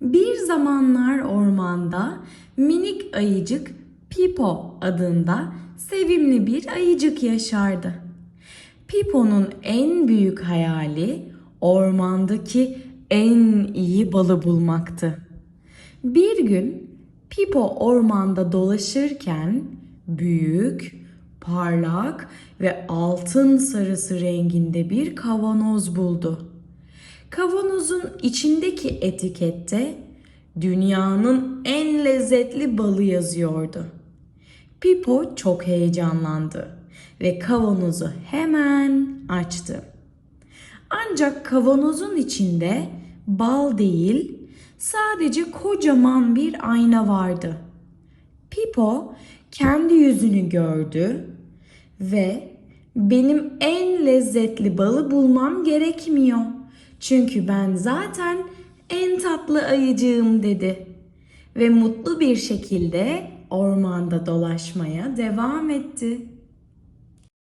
Bir zamanlar ormanda minik ayıcık Pipo adında sevimli bir ayıcık yaşardı. Pipo'nun en büyük hayali ormandaki en iyi balı bulmaktı. Bir gün Pipo ormanda dolaşırken büyük, parlak ve altın sarısı renginde bir kavanoz buldu. Kavanozun içindeki etikette dünyanın en lezzetli balı yazıyordu. Pipo çok heyecanlandı ve kavanozu hemen açtı. Ancak kavanozun içinde bal değil, sadece kocaman bir ayna vardı. Pipo kendi yüzünü gördü ve benim en lezzetli balı bulmam gerekmiyor. Çünkü ben zaten en tatlı ayıcığım dedi. Ve mutlu bir şekilde ormanda dolaşmaya devam etti.